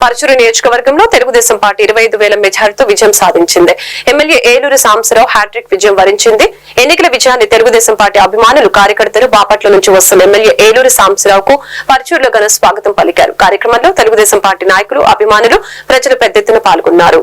పరచూరు నియోజకవర్గంలో తెలుగుదేశం పార్టీ ఇరవై ఐదు వేల మెజారిటీతో విజయం సాధించింది. ఎమ్మెల్యే ఏలూరు సాంబశివరావు హ్యాట్రిక్ విజయం వరించింది. ఎన్నికల విజయాన్ని తెలుగుదేశం పార్టీ అభిమానులు కార్యకర్తలు బాపట్ల నుంచి వస్తున్న ఎమ్మెల్యే ఏలూరు సాంబశివరావుకు పరచూరులో ఘన స్వాగతం పలికారు. కార్యక్రమంలో తెలుగుదేశం పార్టీ నాయకులు అభిమానులు ప్రజలు పెద్ద ఎత్తున పాల్గొన్నారు.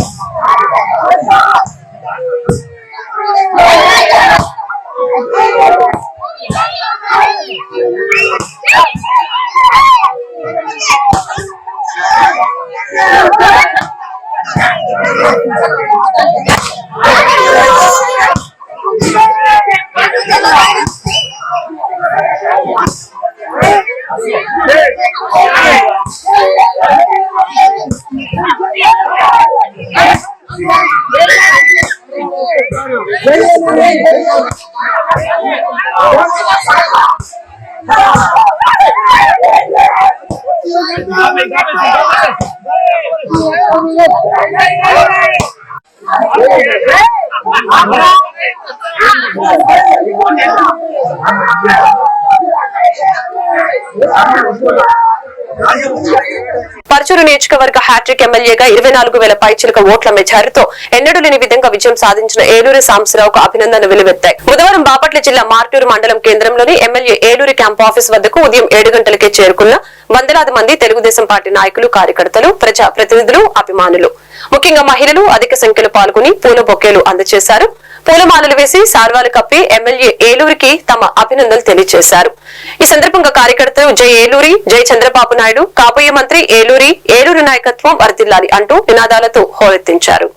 పరచూరు నియోజకవర్గ హ్యాట్రిక్ ఎమ్మెల్యేగా ఇరవై నాలుగు వేల పైచిలక ఓట్ల మెజారిటీతో ఎన్నడూ లేని విధంగా విజయం సాధించిన ఏలూరి సాంబశివరావుకు అభినందనలు వెలువెత్తాయి. బుధవారం బాపట్ల జిల్లా మార్టూరు మండలం కేంద్రంలోని ఎమ్మెల్యే ఏలూరి క్యాంప్ ఆఫీస్ వద్దకు ఉదయం ఏడు గంటలకే చేరుకున్న వందలాది మంది తెలుగుదేశం పార్టీ నాయకులు కార్యకర్తలు ప్రజా ప్రతినిధులు అభిమానులు. ముఖ్యంగా మహిళలు అధిక సంఖ్యలో పాల్గొని పూల బొకేలు అందజేశారు. పూలమాలలు వేసి సార్వాలు కప్పి ఎమ్మెల్యే ఏలూరికి తమ అభినందనలు తెలియజేశారు ఈ సందర్భంగా కార్యకర్తలు జై ఏలూరి జై చంద్రబాబు నాయుడు కాబోయే మంత్రి ఏలూరి ఏలూరు నాయకత్వం వరదిల్లాలి అంటూ నినాదాలతో హోరెత్తించారు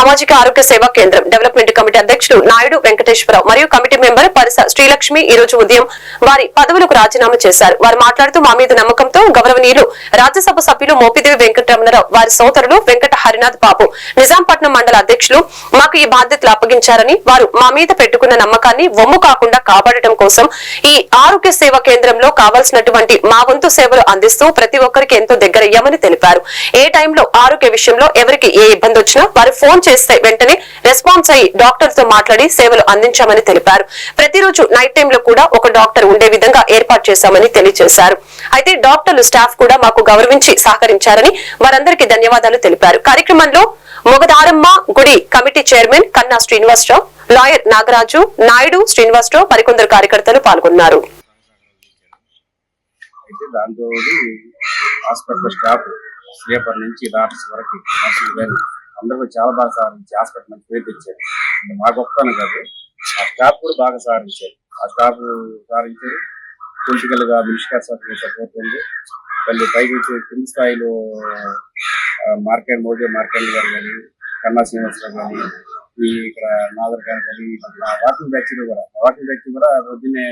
సామాజిక ఆరోగ్య సేవా కేంద్రం డెవలప్మెంట్ కమిటీ అధ్యక్షులు నాయుడు వెంకటేశ్వరరావు మరియు కమిటీ మెంబర్ పరిస శ్రీలక్ష్మి ఈ రోజు ఉదయం వారి పదవులకు రాజీనామా చేశారు. వారు మాట్లాడుతూ మా మీద నమ్మకంతో గౌరవనీయులు రాజ్యసభ సభ్యులు మోపిదేవి వెంకటరమణరావు వారి సోదరులు వెంకట హరినాథ్ బాబు నిజాంపట్నం మండల అధ్యక్షులు మాకు ఈ బాధ్యతలు అప్పగించారని వారు మా మీద పెట్టుకున్న నమ్మకాన్ని వమ్ము కాకుండా కాపాడటం కోసం ఈ ఆరోగ్య సేవా కేంద్రంలో కావాల్సినటువంటి మా వంతు సేవలు అందిస్తూ ప్రతి ఒక్కరికి ఎంతో దగ్గరయ్యామని తెలిపారు. ఏ టైంలో ఆరోగ్య విషయంలో ఎవరికి ఏ ఇబ్బంది వచ్చినా వారు ఫోన్ చేస్తే వెంటనే రెస్పాన్స్ అయ్యి డాక్టర్తో మాట్లాడి సేవలు అందించామని తెలిపారు. ప్రతిరోజు నైట్ టైంలో కూడా ఒక డాక్టర్ ఉండే విధంగా ఏర్పాటు చేశామని తెలియజేశారు. అయితే డాక్టర్లు స్టాఫ్ కూడా మాకు గౌరవించి సహకరించారని వారందరికీ ధన్యవాదాలు తెలిపారు. కార్యక్రమంలో మొగదారమ్మ గుడి committee chairman Kanna Srinivasarao lawyer Nagaraju Naidu Srinivasarao మరికొందరు కార్యకర్తలు పాల్గొన్నారు. హాస్పిటల్ స్టాఫ్ నుంచి డాక్టర్స్ వరకు అందరూ చాలా బాగా సహకరించి హాస్పిటల్ మంచి పేరు తెచ్చారు. మా గొప్పతనం కాదు. ఆ స్టాఫ్ కూడా బాగా సహకరించారు. ఆ స్టాఫ్ సహకరించారు. పొలిటికల్గా మినిస్టర్ సపోర్ట్ ఉంది. మళ్ళీ పైకి వచ్చి కింది స్థాయిలో మార్కెట్ మోదీ మార్కెట్ గారు కానీ కన్నా శ్రీనివాసరావు కానీ ఈ ఇక్కడ నాగర్ గారు కానీ వాకింగ్ బ్యాచ్ కూడా వాకింగ్ బ్యాచ్ కూడా పొద్దున్నే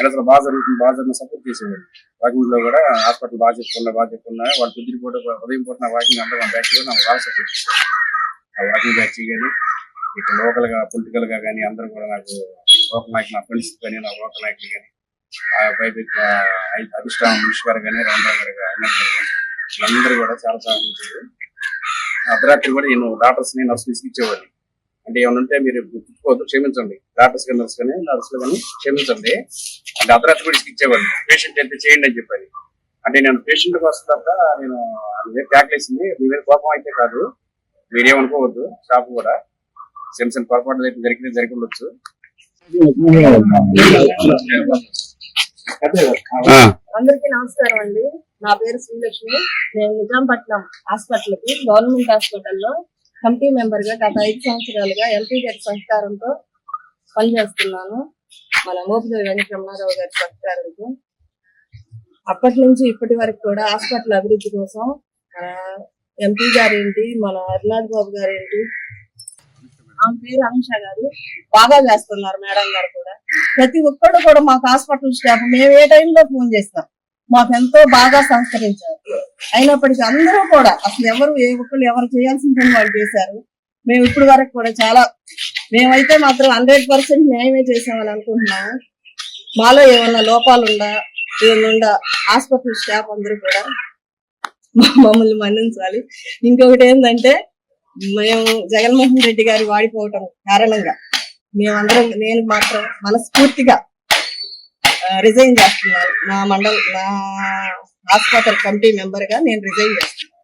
అసలు బాగా జరుగుతుంది బాగా జరిగిన సపోర్ట్ చేసేవారు వాకింగ్లో కూడా హాస్పిటల్ బాగా చెప్పుకున్నా బాగా చెప్పుకున్నా వాళ్ళు పొద్దున పూట ఉదయం పూట నా వాకింగ్ అంటే మా కూడా నాకు బాగా సపోర్ట్ చేశారు ఆ వాకింగ్ బ్యాచ్ కానీ ఇక్కడ లోకల్గా పొలిటికల్గా కానీ అందరూ కూడా నాకు లోక నాయకులు నా ఫ్రెండ్స్ కానీ నా లోక నాయకులు కానీ ఆ పైపు అధిష్టానం మనిషి గారు కానీ రామరావు గారు కానీ వీళ్ళందరూ కూడా చాలా సహాయించారు అర్ధరాత్రి కూడా నేను డాక్టర్స్ని నర్సులు ఇచ్చేవాడిని అంటే ఏమైనా ఉంటే మీరు గుర్తుకోవద్దు క్షమించండి. డాక్టర్స్ కానీ నర్స్ కానీ నర్సులు కానీ క్షమించండి. అంటే అర్ధరాత్రి కూడా ఇచ్చేవాడిని. పేషెంట్ అయితే చేయండి అని చెప్పాలి అంటే నేను పేషెంట్ కోసం తప్ప నేను ప్యాక్ వేసింది మీ మీద కోపం అయితే కాదు. మీరేమనుకోవద్దు స్టాఫ్ కూడా సెమ్సన్ పొరపాటు అయితే జరిగితే జరిగి ఉండొచ్చు అందరికీ నమస్కారం అండి. నా పేరు శ్రీలక్ష్మి. నేను నిజాంపట్నం హాస్పిటల్కి గవర్నమెంట్ హాస్పిటల్లో కమిటీ మెంబర్గా గత ఐదు సంవత్సరాలుగా ఎంపీ గారి సహకారంతో పనిచేస్తున్నాను. మన మోపిదేవి వెంకటరమణారావు గారి సహకారంతో. అప్పటి నుంచి ఇప్పటి వరకు కూడా హాస్పిటల్ అభివృద్ధి కోసం ఎంపీ గారు ఏంటి మన హరినాథ్ బాబు గారు ఏంటి ఆమె పేరు అమిష గారు. బాగా చేస్తున్నారు మేడం గారు కూడా. ప్రతి ఒక్కరు కూడా మాకు హాస్పిటల్ స్టాఫ్. మేము ఏ టైంలో ఫోన్ చేస్తాం? మాకు ఎంతో బాగా సహకరించారు. అయినప్పటికీ అందరూ కూడా అసలు ఎవరు ఏ ఒక్కరు ఎవరు చేయాల్సిన పని వాళ్ళు చేశారు. మేము ఇప్పుడు వరకు కూడా చాలా మేమైతే మాత్రం హండ్రెడ్ పర్సెంట్ న్యాయమే చేసామని అనుకుంటున్నాము మాలో ఏమన్నా లోపాలుండా ఏమన్నా హాస్పిటల్ స్టాఫ్ అందరూ కూడా. మమ్మల్ని మన్నించాలి. ఇంకొకటి ఏంటంటే మేము జగన్మోహన్ రెడ్డి గారి వాడిపోవటం కారణంగా మేమందరం నేను మాత్రం మనస్ఫూర్తిగా రిజైన్ చేస్తున్నాను. నా మండల నా హాస్పిటల్ కమిటీ మెంబర్గా నేను రిజైన్ చేస్తున్నాను.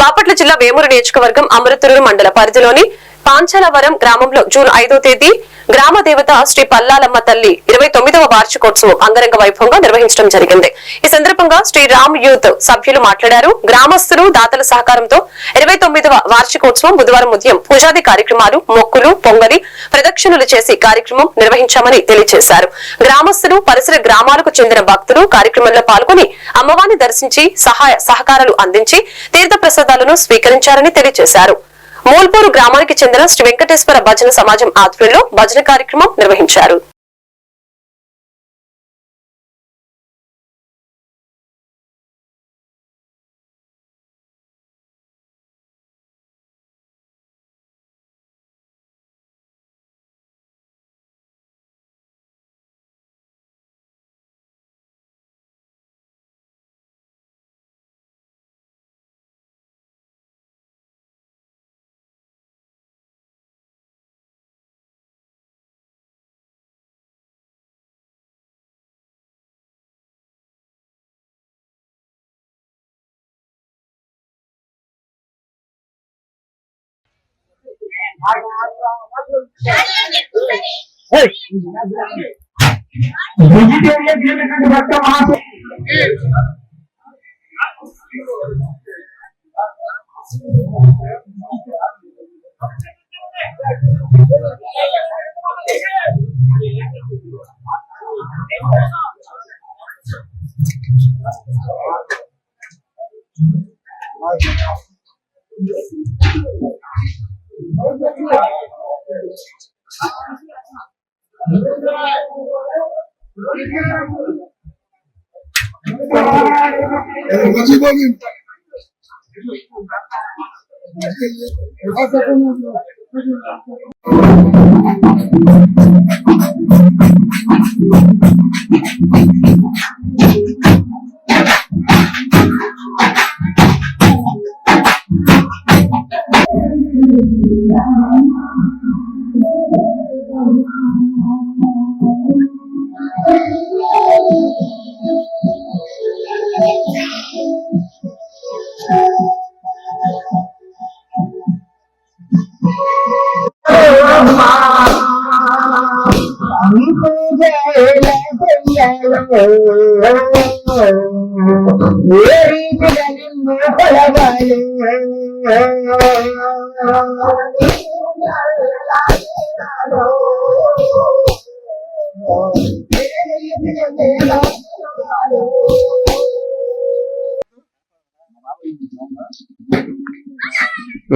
బాపట్ల జిల్లా వేమూరు నియోజకవర్గం అమృతూరు మండల పరిధిలోని పాంచలవరం గ్రామంలో జూన్ ఐదో తేదీ గ్రామ దేవత శ్రీ పల్లాలమ్మ తల్లి ఇరవై తొమ్మిదవ వార్షికోత్సవం అంగరంగ వైభవంగా నిర్వహించడం జరిగింది. ఈ సందర్భంగా శ్రీ రామ్ యూత్ సభ్యులు మాట్లాడారు. గ్రామస్తులు దాతల సహకారంతో ఇరవై తొమ్మిదవ వార్షికోత్సవం బుధవారం ఉదయం పూజాది కార్యక్రమాలు మొక్కులు పొంగలి ప్రదక్షిణలు చేసి కార్యక్రమం నిర్వహించామని తెలియజేశారు. గ్రామస్తులు పరిసర గ్రామాలకు చెందిన భక్తులు కార్యక్రమంలో పాల్గొని అమ్మవారిని దర్శించి సహాయ సహకారాలు అందించి తీర్థ ప్రసాదాలను స్వీకరించారని తెలియజేశారు. మూల్పూరు గ్రామానికి చెందిన శ్రీ వెంకటేశ్వర భజన సమాజం ఆధ్వర్యంలో భజన కార్యక్రమం నిర్వహించారు. वहाँ से Thank you. 아, 마지막은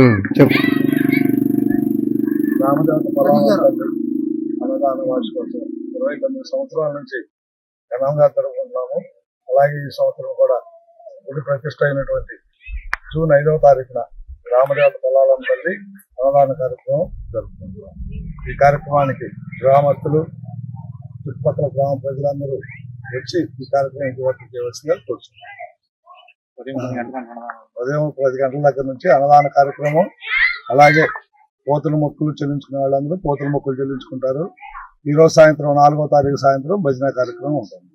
చెప్పు. రామదేవత అన్నదాన వార్షికోత్సవం. ఇరవై తొమ్మిది సంవత్సరాల నుంచి ఘనంగా జరుపుకుంటున్నాము అలాగే ఈ సంవత్సరం కూడా గుడి ప్రతిష్ట అయినటువంటి జూన్ ఐదవ తారీఖున రామదేవత పొలాలను తల్లి అన్నదాన కార్యక్రమం జరుపుకుంటున్నాం. ఈ కార్యక్రమానికి గ్రామస్తులు చుట్టుపక్కల గ్రామ ప్రజలందరూ వచ్చి ఈ కార్యక్రమం వర్క్ చేయవలసిందిగా కోరుచున్నాం. ఉదయం పది గంటల దగ్గర నుంచి అన్నదాన కార్యక్రమం అలాగే పోతుల మొక్కులు చెల్లించుకునే వాళ్ళందరూ పోతుల మొక్కులు చెల్లించుకుంటారు. ఈ రోజు సాయంత్రం నాలుగో తారీఖు సాయంత్రం భజన కార్యక్రమం ఉంటుంది.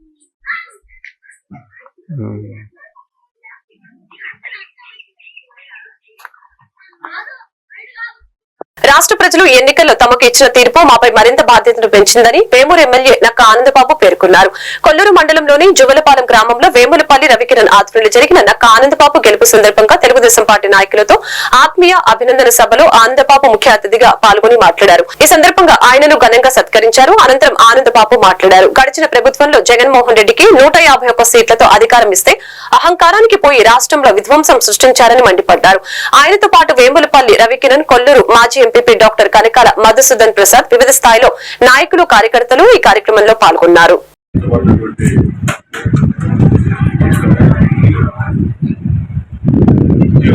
రాష్ట్ర ప్రజలు ఎన్నికల్లో తమకు ఇచ్చిన తీర్పు మాపై మరింత బాధ్యతను పెంచిందని వేమూరు ఎమ్మెల్యే నక్క ఆనందబాబు పేర్కొన్నారు. కొల్లూరు మండలంలోని జువలపాలెం గ్రామంలో వేములపల్లి రవికిరణ్ ఆధ్వర్యంలో జరిగిన నక్క ఆనందబాబు గెలుపు సందర్భంగా తెలుగుదేశం పార్టీ నాయకులతో ఆత్మీయ అభినందన సభలో ఆనందబాబు ముఖ్య అతిథిగా పాల్గొని మాట్లాడారు. ఈ సందర్భంగా ఆయనను ఘనంగా సత్కరించారు. అనంతరం ఆనందబాబు మాట్లాడారు. గడిచిన ప్రభుత్వంలో జగన్మోహన్ రెడ్డికి నూట యాభై ఒక్క సీట్లతో అధికారం ఇస్తే అహంకారానికి పోయి రాష్ట్రంలో విధ్వంసం సృష్టించారని మండిపడ్డారు. ఆయనతో పాటు వేములపల్లి రవికిరణ్ కొల్లూరు మాజీ ఎంపీపీ డాక్టర్ కనకాల మధుసూదన్ ప్రసాద్ వివిధ స్థాయిలో నాయకులు కార్యకర్తలు ఈ కార్యక్రమంలో పాల్గొన్నారు.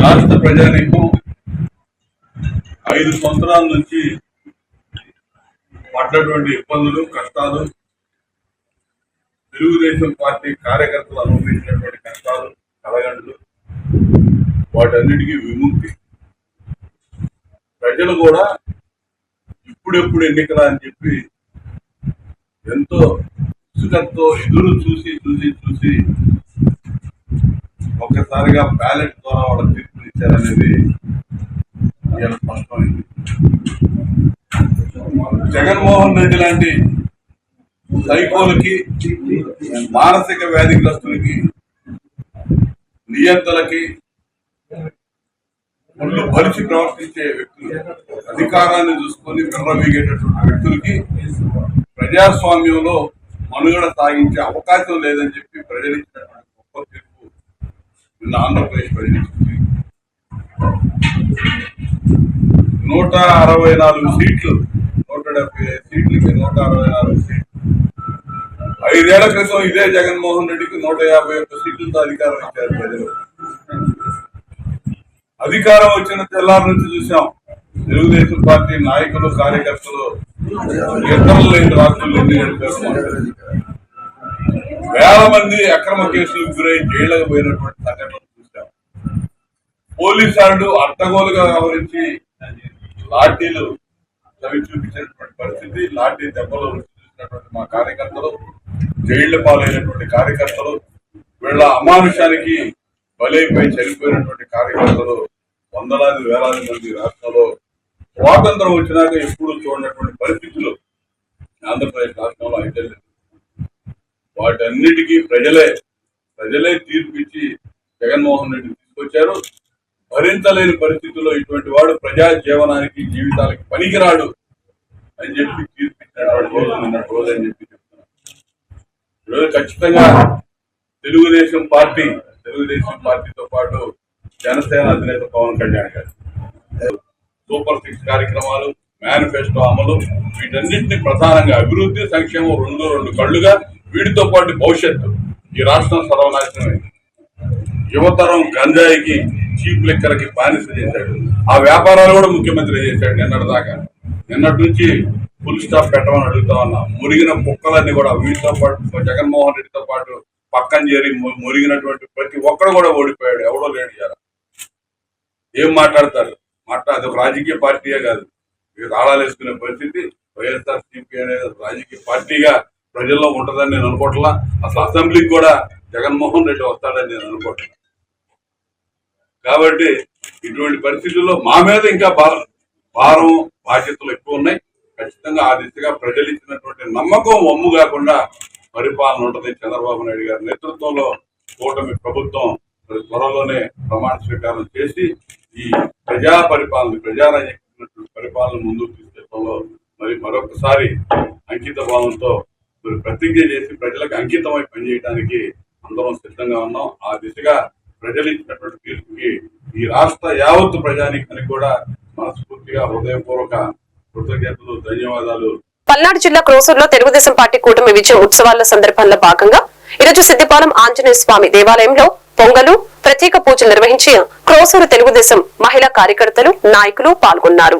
రాష్ట్ర ప్రజానీకం ఐదు సంవత్సరాల నుంచి పడ్డటువంటి ఇబ్బందులు కష్టాలు తెలుగుదేశం పార్టీ కార్యకర్తలు అనుభవించినటువంటి కష్టాలు కలగండ్లు వాటన్నిటికీ విముక్తి. ప్రజలు కూడా ఇప్పుడెప్పుడు ఎన్నికలా అని చెప్పి ఎంతో ఉత్సుకతతో ఎదురు చూసి చూసి చూసి ఒక్కసారిగా బ్యాలెట్ ద్వారా వాళ్ళ తీర్పులు ఇచ్చారనేది స్పష్టమైంది. జగన్మోహన్ రెడ్డి లాంటి సైకోలకి మానసిక వ్యాధిగ్రస్తులకి నియంతలకి ఒళ్ళు భరిచి ప్రవర్తించే వ్యక్తులు అధికారాన్ని చూసుకొని విర్రవీగేటటువంటి వ్యక్తులకి ప్రజాస్వామ్యంలో మనుగడ సాగించే అవకాశం లేదని చెప్పి ప్రజలిచ్చినటువంటి గొప్ప తీర్పు నిన్న ఆంధ్రప్రదేశ్ ప్రజలిచ్చింది. నూట అరవై నాలుగు సీట్లు నూట డెబ్బై ఐదు సీట్లకి నూట అరవై నాలుగు సీట్లు. ఐదేళ్ళ క్రితం ఇదే జగన్మోహన్ రెడ్డికి నూట యాభై ఒక్క సీట్లతో అధికారం ఇచ్చారు ప్రజలు. అధికారం వచ్చిన తెల్లారి నుంచి చూసాం. తెలుగుదేశం పార్టీ నాయకులు కార్యకర్తలు ఇతరులు లేని రాష్ట్రాలు ఎన్ని వేల మంది అక్రమ కేసులకు గురై జైళ్ళకు పోయినటువంటి సంఘటనలు చూసాం. పోలీసు అడ్డగోలుగా వ్యవహరించి లాఠీలు చవి చూపించినటువంటి పరిస్థితి లాఠీ దెబ్బలు చూసినటువంటి మా కార్యకర్తలు జైళ్ళ పాలైనటువంటి కార్యకర్తలు వీళ్ళ అమానుషానికి బలైపోయి చనిపోయినటువంటి కార్యకర్తలు వందలాది వేలాది మంది రాష్ట్రంలో స్వాతంత్రం వచ్చినాక ఎప్పుడు చూడనటువంటి పరిస్థితులు ఆంధ్రప్రదేశ్ రాష్ట్రంలో అయితే వాటన్నిటికీ ప్రజలే ప్రజలే తీర్పిచ్చి జగన్మోహన్ రెడ్డి తీసుకొచ్చారు. భరించలేని పరిస్థితుల్లో ఇటువంటి వాడు ప్రజా జీవనానికి జీవితాలకి పనికిరాడు అని చెప్పి తీర్పిచ్చినటువంటి రోజు నిన్నటి రోజు అని చెప్పి చెప్తున్నాను ఈరోజు ఖచ్చితంగా తెలుగుదేశం పార్టీ తెలుగుదేశం పార్టీతో పాటు జనసేన అధినేత పవన్ కళ్యాణ్ గారు. సూపర్ సిక్స్ కార్యక్రమాలు మేనిఫెస్టో అమలు వీటన్నింటినీ ప్రధానంగా అభివృద్ధి సంక్షేమం రెండు రెండు కళ్ళుగా వీటితో పాటు భవిష్యత్తు. ఈ రాష్ట్రం సర్వనాశనమైంది. యువతరం గంజాయికి చీప్ లెక్కలకి బానిస చేశాడు. ఆ వ్యాపారాలు కూడా ముఖ్యమంత్రి చేశాడు నిన్నటి దాకా నిన్నటి నుంచి ఫుల్ స్టాప్ పెట్టమని అడుగుతా ఉన్నా. మురిగిన కుక్కలన్నీ కూడా వీటితో పాటు జగన్మోహన్ రెడ్డితో పాటు పక్కన చేరి మురిగినటువంటి ప్రతి ఒక్కడు కూడా ఓడిపోయాడు. ఎవడో లేడు ఇలా ఏం మాట్లాడతారు? మాట్లా అది ఒక రాజకీయ పార్టీయే కాదు. మీరు వేసుకునే పరిస్థితి వైఎస్ఆర్ సిపి అనేది రాజకీయ పార్టీగా ప్రజల్లో ఉంటుందని నేను అనుకోవట్లా. అసలు అసెంబ్లీకి కూడా జగన్మోహన్ రెడ్డి వస్తాడని నేను అనుకోవట్లా. కాబట్టి ఇటువంటి పరిస్థితుల్లో మా మీద ఇంకా భారం భారం బాధ్యతలు ఎక్కువ ఉన్నాయి. ఖచ్చితంగా ఆ దిశగా ప్రజలు ఇచ్చినటువంటి నమ్మకం వమ్ము కాకుండా పరిపాలన ఉంటుంది. చంద్రబాబు నాయుడు గారి నేతృత్వంలో కూటమి ప్రభుత్వం త్వరలోనే ప్రమాణ స్వీకారం చేసి ఈ ప్రజా పరిపాలన ప్రజారాజ్యమైనటువంటి పరిపాలన ముందుకు తీసుకెళ్ళడంలో మరి మరొకసారి అంకిత భావంతో మరి ప్రతిజ్ఞ చేసి ప్రజలకు అంకితమై పనిచేయడానికి అందరం సిద్ధంగా ఉన్నాం. ఆ దిశగా ప్రజలు ఇచ్చినటువంటి తీర్పుకి ఈ రాష్ట్ర యావత్తు ప్రజానికానికి కూడా మనస్ఫూర్తిగా హృదయపూర్వక కృతజ్ఞతలు ధన్యవాదాలు పల్నాడు జిల్లా క్రోసూరులో తెలుగుదేశం పార్టీ కూటమి విజయ ఉత్సవాల సందర్భంలో భాగంగా ఈరోజు సిద్దిపాలెం ఆంజనేయ స్వామి దేవాలయంలో పొంగలు ప్రత్యేక పూజలు నిర్వహించి క్రోసూరు తెలుగుదేశం మహిళా కార్యకర్తలు నాయకులు పాల్గొన్నారు.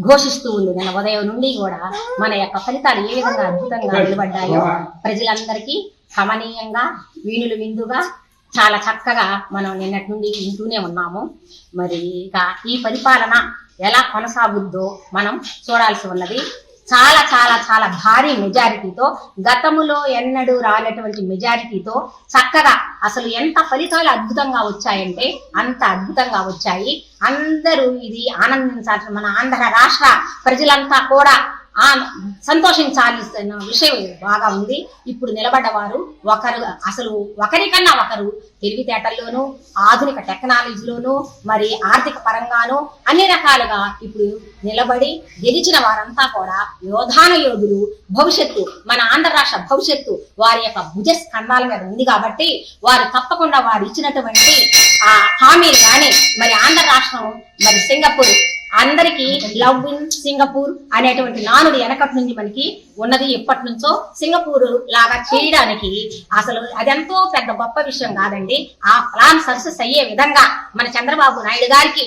ఘోషిస్తూ ఉంది నిన్న ఉదయం నుండి కూడా మన యొక్క ఫలితాలు ఏ విధంగా అద్భుతంగా నిలబడ్డాయో ప్రజలందరికీ కమనీయంగా వీణులు విందుగా చాలా చక్కగా మనం నిన్నటి నుండి వింటూనే ఉన్నాము. మరి ఇక ఈ పరిపాలన ఎలా కొనసాగుద్దో మనం చూడాల్సి ఉన్నది. చాలా చాలా చాలా భారీ మెజారిటీతో గతములో ఎన్నడూ రానటువంటి మెజారిటీతో చక్కగా అసలు ఎంత ఫలితాలు అద్భుతంగా వచ్చాయంటే అంత అద్భుతంగా వచ్చాయి. అందరూ ఇది ఆనందించాల్సిన మన ఆంధ్ర రాష్ట్ర ప్రజలంతా కూడా సంతోషించాల్సిన విషయం బాగా ఉంది. ఇప్పుడు నిలబడ్డవారు ఒకరు అసలు ఒకరికన్నా ఒకరు తెలివితేటల్లోనూ ఆధునిక టెక్నాలజీలోనూ మరి ఆర్థిక పరంగానూ అన్ని రకాలుగా ఇప్పుడు నిలబడి గెలిచిన వారంతా కూడా యోధాన యోధులు భవిష్యత్తు మన ఆంధ్ర రాష్ట్ర భవిష్యత్తు వారి యొక్క భుజ స్కంధాల మీద ఉంది కాబట్టి వారు తప్పకుండా వారు ఇచ్చినటువంటి ఆ హామీలు కానీ మరి ఆంధ్ర రాష్ట్రం మరి సింగపూర్ అందరికీ లవ్ ఇన్ సింగపూర్ అనేటువంటి నానుడి వెనకటి నుంచి మనకి ఉన్నది ఎప్పటి నుంచో సింగపూర్ లాగా చేయడానికి అసలు అదెంతో పెద్ద గొప్ప విషయం కాదండి. ఆ ప్లాన్ సక్సెస్ అయ్యే విధంగా మన చంద్రబాబు నాయుడు గారికి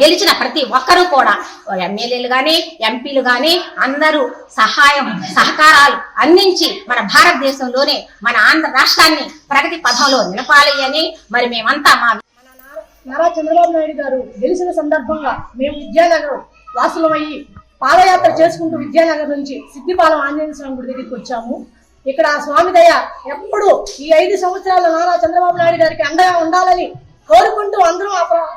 గెలిచిన ప్రతి ఒక్కరూ కూడా ఎమ్మెల్యేలు గాని ఎంపీలు గాని అందరూ సహాయం సహకారాలు అందించి మన భారతదేశంలోనే మన ఆంధ్ర రాష్ట్రాన్ని ప్రగతి పథంలో నిలపాలి అని మరి మేమంతా మా నారా చంద్రబాబు నాయుడు గారు గెలిచిన సందర్భంగా మేము విద్యానగరం వాసులమయ్యి పాదయాత్ర చేసుకుంటూ విద్యానగర్ నుంచి సిద్దిపాలెం ఆంజనేయ స్వామి గుడి దగ్గరికి వచ్చాము. ఇక్కడ స్వామి దయ ఎప్పుడు ఈ ఐదు సంవత్సరాల నారా చంద్రబాబు నాయుడు గారికి అండగా ఉండాలని కోరుకుంటూ అందరం ఆ ప్ర-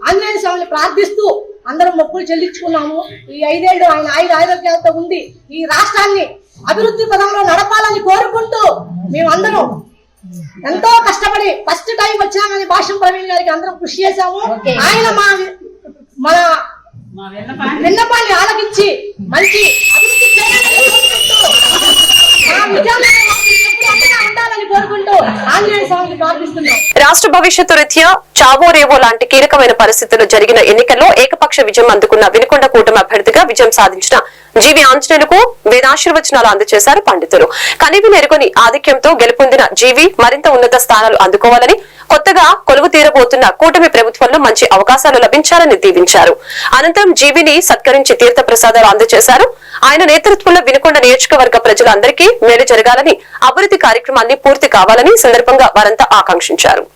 ఆంజనేయ స్వామిని ప్రార్థిస్తూ అందరం మొక్కులు చెల్లించుకున్నాము. ఈ ఐదేళ్ళు ఆయన ఆయుధ ఆరోగ్యాలతో ఉండి ఈ రాష్ట్రాన్ని అభివృద్ధి పదంలో నడపాలని కోరుకుంటూ మేమందరం ఎంతో కష్టపడి ఫస్ట్ టైం వచ్చామని భాష్యం ప్రవీణ్ గారికి అందరం కృషి చేశాము. ఆయన మా మన విన్నపాన్ని ఆలకించి మంచి అభివృద్ధి చేయాలని కోరుకుంటూ, మా విజయాన్ని మాకు ఎప్పుడు అండగా ఉండాలని కోరుకుంటూ ఆంజనేయ స్వామిని ప్రార్థిస్తున్నాం రాష్ట్ర భవిష్యత్తు రీత్యా చావో రేవో లాంటి కీలకమైన పరిస్థితుల్లో జరిగిన ఎన్నికల్లో ఏకపక్ష విజయం అందుకున్న వినుకొండ కూటమి అభ్యర్థిగా విజయం సాధించిన జీవి ఆంజనేయులకు వేదాశీర్వచనాలు అందజేశారు పండితులు. కనివి నెరుగని ఆధిక్యంతో గెలుపొందిన జీవి మరింత ఉన్నత స్థానాలు అందుకోవాలని కొత్తగా కొలువు తీరబోతున్న కూటమి ప్రభుత్వంలో మంచి అవకాశాలు లభించాలని దీవించారు. అనంతరం జీవిని సత్కరించి తీర్థ ప్రసాదాలు అందజేశారు ఆయన నేతృత్వంలో వినుకొండ నియోజకవర్గ ప్రజలందరికీ మేలు జరగాలని అభివృద్ధి కార్యక్రమాన్ని పూర్తి కావాలని సందర్భంగా వారంతా ఆకాంక్షించారు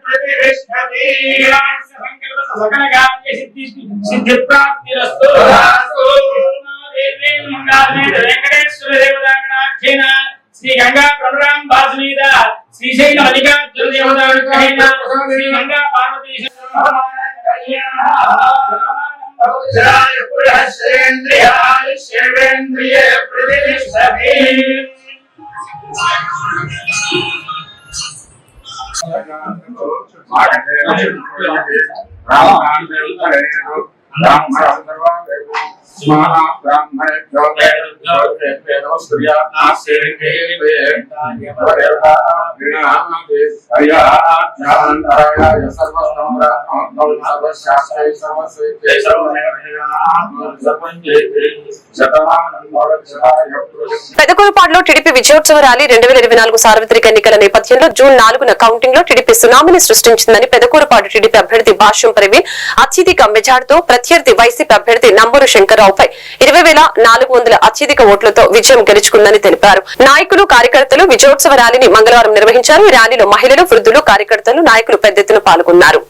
ప్రతిష్టతి శ్రీ గంగా ప్రణురాం బాసుమీద శ్రీశైల మల్లికార్జున శ్రీ గంగా శివేంద్రియ ప్రతిష్టతి శతమానం పెదకూరుపాడులో టీడీపీ విజయోత్సవ ర్యాలీ రెండు వేల ఇరవై నాలుగు సార్వత్రిక ఎన్నికల నేపథ్యంలో జూన్ నాలుగున కౌంటింగ్లో టీడీపీ సునామీని సృష్టించిందని పెదకూరుపాడు టీడీపీ అభ్యర్థి భాష్యం ప్రవీణ్ అత్యధిక మెజార్టీతో ప్రత్యర్థి వైసీపీ అభ్యర్థి నంబూరు శంకర్రావుపై ఇరవై వేల నాలుగు వందల అత్యధిక ఓట్లతో విజయం గెలుచుకుందని తెలిపారు. నాయకులు కార్యకర్తలు విజయోత్సవ ర్యాలీని మంగళవారం నిర్వహించారు. ఈ ర్యాలీలో మహిళలు వృద్ధులు కార్యకర్తలు నాయకులు పెద్ద ఎత్తున పాల్గొన్నారు.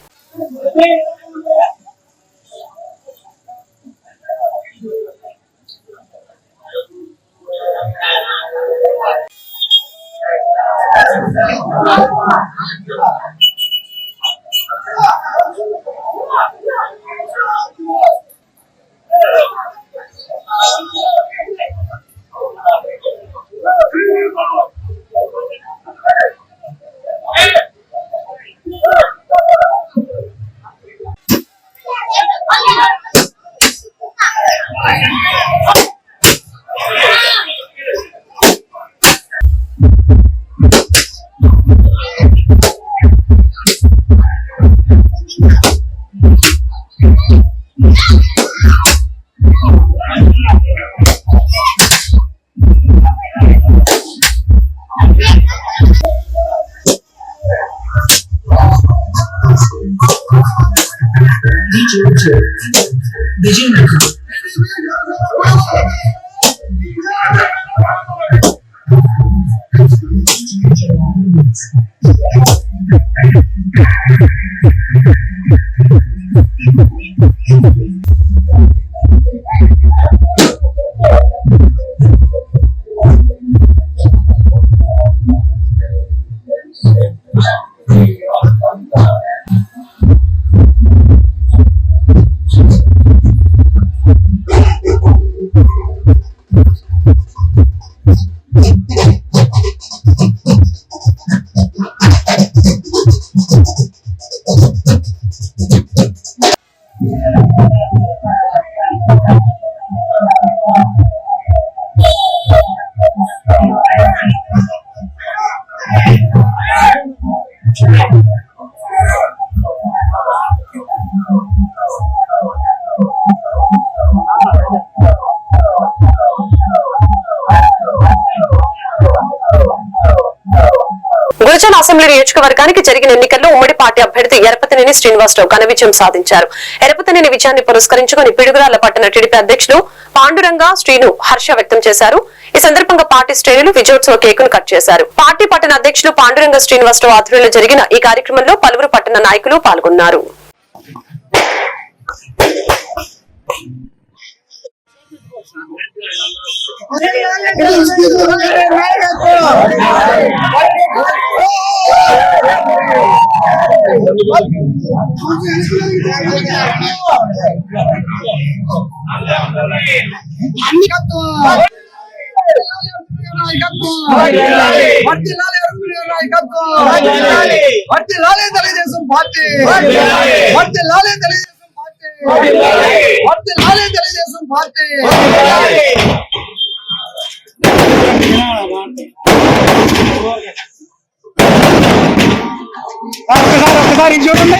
精致 గురజాల అసెంబ్లీ నియోజకవర్గానికి జరిగిన ఎన్నికల్లో ఉమ్మడి పార్టీ అభ్యర్థి ఎరపతినేని శ్రీనివాసరావు ఘన విజయం సాధించారు. స్వాగతమైన విజయాన్ని పురస్కరించుకుని పిడుగురాల పట్టణ టీడీపీ అధ్యక్షులు పాండురంగ శ్రీను హర్ష వ్యక్తం చేశారు. ఈ సందర్భంగా పార్టీ శ్రేణులు విజయోత్సవ కేకును కట్ చేశారు. పార్టీ పట్టణ అధ్యక్షులు పాండురంగ శ్రీనివాసరావు ఆధ్వర్యంలో జరిగిన ఈ కార్యక్రమంలో పలువురు పట్టణ నాయకులు పాల్గొన్నారు. పట్టి లాలే తెలియజేసిన పార్టీ పట్టి లాలే తెలియజేసిన పార్టీ పట్టి లాలే తెలియజేసిన party ఒక్కసారి ఒక్కసారి ఇటు చూడండి